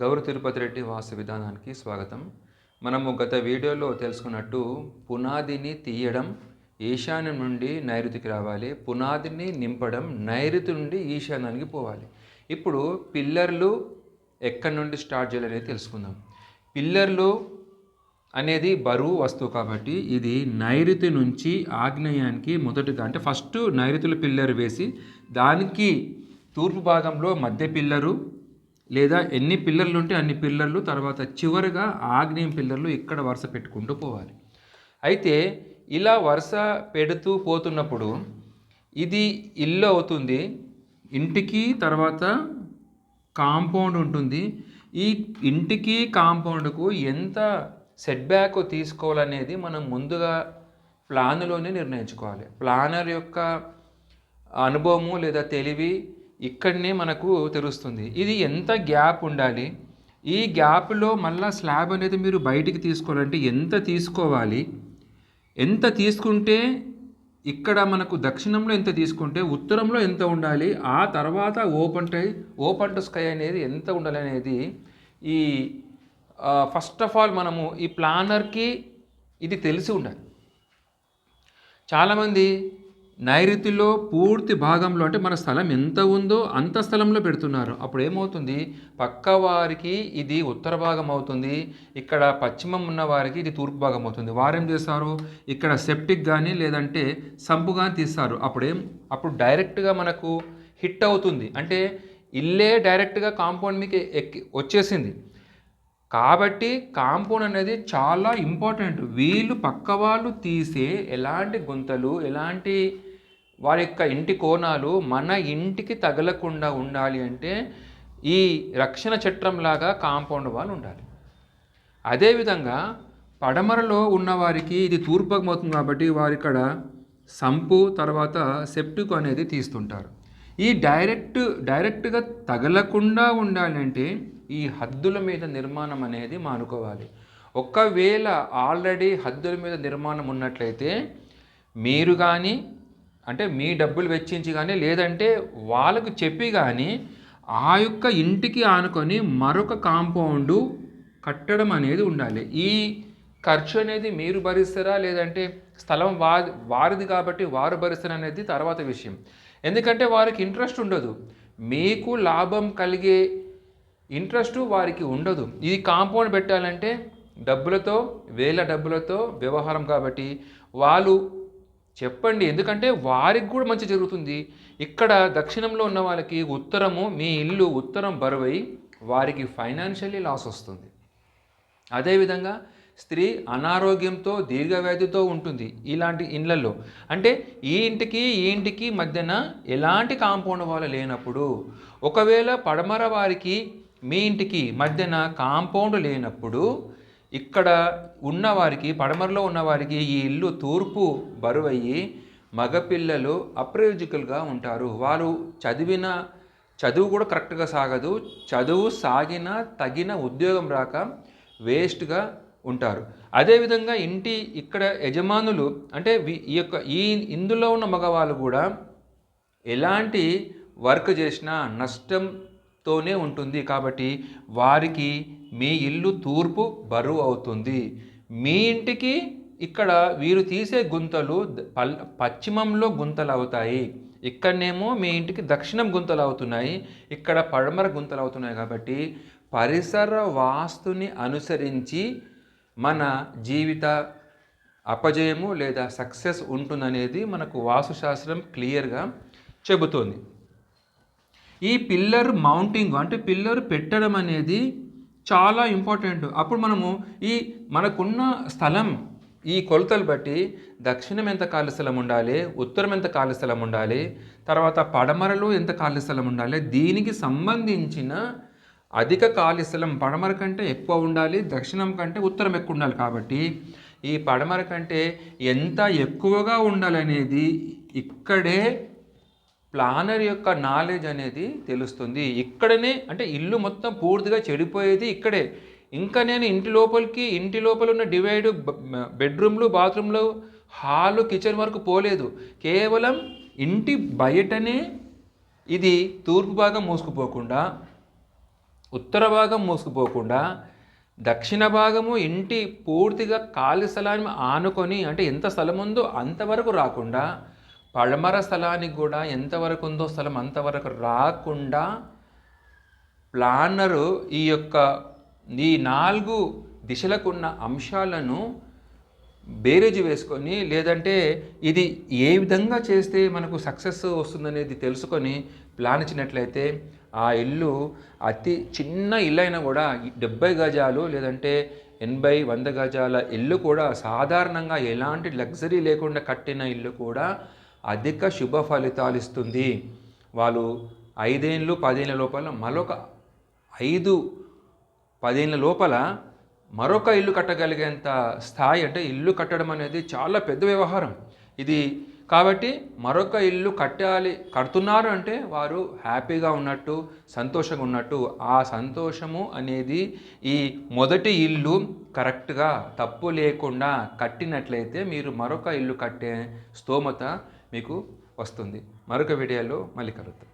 గౌరవ తిరుపతి రెడ్డి వాస విధానానికి స్వాగతం. మనము గత వీడియోలో తెలుసుకున్నట్టు పునాదిని తీయడం ఈశాన్యం నుండి నైరుతికి రావాలి పునాదిని నింపడం నైరుతి నుండి ఈశాన్యానికి పోవాలి. ఇప్పుడు పిల్లర్లు ఎక్కడి నుండి స్టార్ట్ చేయాలనేది తెలుసుకుందాం. పిల్లర్లు అనేది బరువు వస్తువు కాబట్టి ఇది నైరుతి నుంచి ఆగ్నేయానికి మొదటగా అంటే ఫస్ట్ నైరుతుల పిల్లర్ వేసి దానికి తూర్పు భాగంలో మధ్య పిల్లరు లేదా ఎన్ని పిల్లర్లు ఉంటే అన్ని పిల్లర్లు తర్వాత చివరిగా ఆగ్నేయం పిల్లర్లు ఇక్కడ వరుస పెట్టుకుంటూ పోవాలి. అయితే ఇలా వరుస పెడుతూ పోతున్నప్పుడు ఇది ఇల్లు అవుతుంది ఇంటికి తర్వాత కాంపౌండ్ ఉంటుంది. ఈ ఇంటికి కాంపౌండ్కు ఎంత సెట్ బ్యాక్ తీసుకోవాలనేది మనం ముందుగా ప్లాన్లోనే నిర్ణయించుకోవాలి. ప్లానర్ యొక్క అనుభవము లేదా తెలివి ఇక్కడనే మనకు తెలుస్తుంది. ఇది ఎంత గ్యాప్ ఉండాలి? ఈ గ్యాప్లో మళ్ళీ స్లాబ్ అనేది మీరు బయటికి తీసుకోవాలంటే ఎంత తీసుకోవాలి? ఎంత తీసుకుంటే ఇక్కడ మనకు దక్షిణంలో ఎంత తీసుకుంటే ఉత్తరంలో ఎంత ఉండాలి? ఆ తర్వాత open tie open to sky అనేది ఎంత ఉండాలి అనేది ఈ ఫస్ట్ ఆఫ్ ఆల్ మనము ఈ ప్లానర్కి ఇది తెలిసి ఉండాలి. చాలామంది నైరుతిలో పూర్తి భాగంలో అంటే మన స్థలం ఎంత ఉందో అంత స్థలంలో పెడుతున్నారు. అప్పుడు ఏమవుతుంది? పక్క వారికి ఇది ఉత్తర భాగం అవుతుంది. ఇక్కడ పశ్చిమం ఉన్న వారికి ఇది తూర్పు భాగం అవుతుంది. వారేం చేస్తారు? ఇక్కడ సెప్టిక్ కానీ లేదంటే సంపు కానీ తీస్తారు. అప్పుడేం? అప్పుడు డైరెక్ట్గా మనకు హిట్ అవుతుంది. అంటే ఇల్లే డైరెక్ట్గా కాంపౌండ్ మీకు ఎక్కి వచ్చేసింది. కాబట్టి కాంపౌండ్ అనేది చాలా ఇంపార్టెంట్. వీళ్ళు పక్క వాళ్ళు తీసే ఎలాంటి గుంతలు ఎలాంటి వారి యొక్క ఇంటి కోణాలు మన ఇంటికి తగలకుండా ఉండాలి అంటే ఈ రక్షణ చట్రంలాగా కాంపౌండ్ వాళ్ళు ఉండాలి. అదేవిధంగా పడమరలో ఉన్నవారికి ఇది తూర్పుకు అవుతుంది కాబట్టి వారు ఇక్కడ సంపు తర్వాత సెప్టిక్ అనేది తీస్తుంటారు. ఈ డైరెక్ట్ డైరెక్ట్గా తగలకుండా ఉండాలంటే ఈ హద్దుల మీద నిర్మాణం అనేది మానుకోవాలి. ఒకవేళ ఆల్రెడీ హద్దుల మీద నిర్మాణం ఉన్నట్లయితే మీరు కానీ అంటే మీ డబ్బులు వెచ్చించి కానీ లేదంటే వాళ్ళకు చెప్పి కానీ ఆ యొక్క ఇంటికి ఆనుకొని మరొక కాంపౌండు కట్టడం అనేది ఉండాలి. ఈ ఖర్చు అనేది మీరు భరిస్తారా లేదంటే స్థలం వా వారిది కాబట్టి వారు భరిస్తారు అనేది తర్వాత విషయం. ఎందుకంటే వారికి ఇంట్రెస్ట్ ఉండదు. మీకు లాభం కలిగే ఇంట్రెస్ట్ వారికి ఉండదు. ఇది కాంపౌండ్ పెట్టాలంటే డబ్బులతో వేల డబ్బులతో వ్యవహారం కాబట్టి వాళ్ళు చెప్పండి. ఎందుకంటే వారికి కూడా మంచి జరుగుతుంది. ఇక్కడ దక్షిణంలో ఉన్న వాళ్ళకి ఉత్తరము మీ ఇల్లు ఉత్తరం బరువై వారికి ఫైనాన్షియల్లీ లాస్ వస్తుంది. అదేవిధంగా స్త్రీ అనారోగ్యంతో దీర్ఘవ్యాధితో ఉంటుంది ఇలాంటి ఇండ్లలో. అంటే ఈ ఇంటికి ఈ ఇంటికి మధ్యన ఎలాంటి కాంపౌండ్ వాళ్ళు లేనప్పుడు ఒకవేళ పడమర వారికి మీ ఇంటికి మధ్యన కాంపౌండ్ లేనప్పుడు ఇక్కడ ఉన్నవారికి పడమరలో ఉన్నవారికి ఈ ఇల్లు తూర్పు బరువయ్యి మగపిల్లలు అప్రయోజకులుగా ఉంటారు. వారు చదివిన చదువు కూడా కరెక్ట్గా సాగదు. చదువు సాగిన తగిన ఉద్యోగం రాక వేస్ట్గా ఉంటారు. అదేవిధంగా ఇంటి ఇక్కడ యజమానులు అంటే ఈ యొక్క ఈ ఇందులో ఉన్న మగవాళ్ళు కూడా ఎలాంటి వర్క్ చేసినా నష్టం తోనే ఉంటుంది. కాబట్టి వారికి మీ ఇల్లు తూర్పు బరువు అవుతుంది. మీ ఇంటికి ఇక్కడ వీరు తీసే గుంతలు పల్ పశ్చిమంలో గుంతలు అవుతాయి. ఇక్కడనేమో మీ ఇంటికి దక్షిణం గుంతలు అవుతున్నాయి. ఇక్కడ పడమర గుంతలు అవుతున్నాయి. కాబట్టి పరిసర వాస్తుని అనుసరించి మన జీవిత అపజయము లేదా సక్సెస్ ఉంటుందనేది మనకు వాస్తుశాస్త్రం క్లియర్గా చెబుతోంది. ఈ పిల్లర్ మౌంటింగ్ అంటే పిల్లర్ పెట్టడం అనేది చాలా ఇంపార్టెంట్ అప్పుడు మనము ఈ మనకున్న స్థలం ఈ కొలతలు బట్టి దక్షిణం ఎంత ఖాళీ స్థలం ఉండాలి ఉత్తరం ఎంత ఖాళీ స్థలం ఉండాలి తర్వాత పడమరలో ఎంత ఖాళీ స్థలం ఉండాలి దీనికి సంబంధించిన అధిక ఖాళీ స్థలం పడమర కంటే ఎక్కువ ఉండాలి దక్షిణం కంటే ఉత్తరం ఎక్కువ ఉండాలి. కాబట్టి ఈ పడమర కంటే ఎంత ఎక్కువగా ఉండాలనేది ఇక్కడే ప్లానర్ యొక్క నాలెడ్జ్ అనేది తెలుస్తుంది. ఇక్కడనే అంటే ఇల్లు మొత్తం పూర్తిగా చెడిపోయేది ఇక్కడే. ఇంకా నేను ఇంటి లోపలికి ఇంటి లోపల ఉన్న డివైడ్ బెడ్రూమ్లు బాత్రూమ్లు హాలు కిచెన్ వరకు పోలేదు. కేవలం ఇంటి బయటనే ఇది తూర్పు భాగం మూసుకుపోకుండా ఉత్తర భాగం మూసుకుపోకుండా దక్షిణ భాగము ఇంటి పూర్తిగా ఖాళీ స్థలాన్ని ఆనుకొని అంటే ఎంత స్థలం ఉందో అంతవరకు రాకుండా పడమర స్థలానికి కూడా ఎంతవరకు ఉందో స్థలం అంతవరకు రాకుండా ప్లానరు ఈ యొక్క ఈ నాలుగు దిశలకున్న అంశాలను బేరేజ్ వేసుకొని లేదంటే ఇది ఏ విధంగా చేస్తే మనకు సక్సెస్ వస్తుందనేది తెలుసుకొని ప్లాన్ ఇచ్చినట్లయితే ఆ ఇల్లు అతి చిన్న ఇల్లు అయినా కూడా డెబ్బై గజాలు లేదంటే ఎనభై వంద గజాల ఇల్లు కూడా సాధారణంగా ఎలాంటి లగ్జరీ లేకుండా కట్టిన ఇల్లు కూడా అధిక శుభ ఫలితాలు ఇస్తుంది. వాళ్ళు ఐదేళ్ళు పదేళ్ళ లోపల మరొక ఐదు పదేళ్ళ లోపల మరొక ఇల్లు కట్టగలిగేంత స్థాయి అంటే ఇల్లు కట్టడం అనేది చాలా పెద్ద వ్యవహారం. ఇది కాబట్టి మరొక ఇల్లు కట్టాలి కడుతున్నారు అంటే వారు హ్యాపీగా ఉన్నట్టు సంతోషంగా ఉన్నట్టు ఆ సంతోషము అనేది ఈ మొదటి ఇల్లు కరెక్ట్గా తప్పు లేకుండా కట్టినట్లయితే మీరు మరొక ఇల్లు కట్టే స్తోమత మీకు వస్తుంది. మరొక వీడియోలో మళ్ళీ కలుద్దాం.